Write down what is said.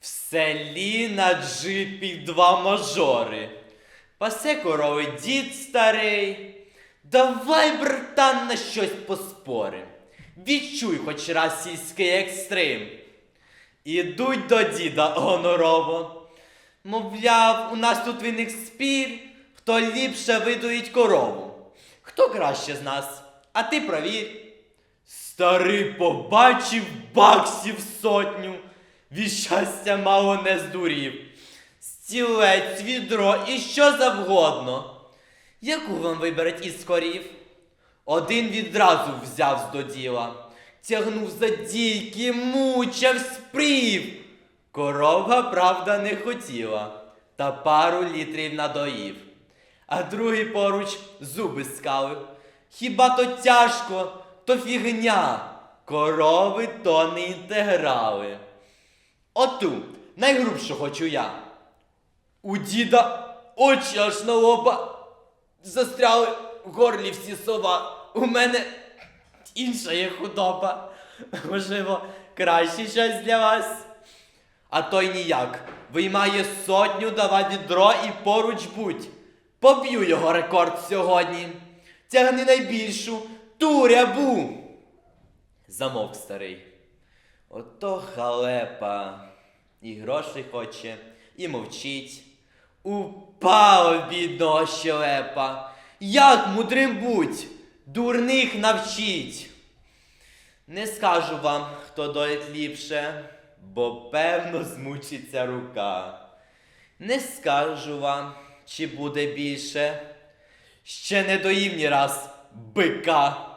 В селі на джипі два мажори. Пасе корови дід старий. Давай, братан, на щось поспорим. Відчуй хоч раз сільський екстрим. Ідуть до діда гонорово. Мовляв, у нас тут виник спір, хто ліпше видоїть корову. Хто краще з нас? А ти провір. Старий побачив баксів сотню, від щастя мало не здурів. Стілець, відро і що завгодно. Яку вам виберуть із корів? Один відразу взявсь до діла, тягнув за дійки, мучав, спрів. Корова, правда, не хотіла, та пару літрів надоїв. А другий поруч зуби скалив. Хіба то тяжко, то фігня. Корови то не інтеграли. Оту, найгрубшу хочу я. У діда очі аж на лоба застряли в горлі всі сова. У мене інша є худоба. Можливо, краще щось для вас. А той ніяк. Виймає сотню, давай відро і поруч будь. Поб'ю його рекорд сьогодні. Тягни найбільшу ту рябу. Замовк старий. Ото халепа. І грошей хоче, і мовчить. Упало бідного щелепа. Як мудрим будь, дурних навчіть. Не скажу вам, хто доїть ліпше, бо певно змучиться рука. Не скажу вам, чи буде більше. Ще не доїв ні раз бика.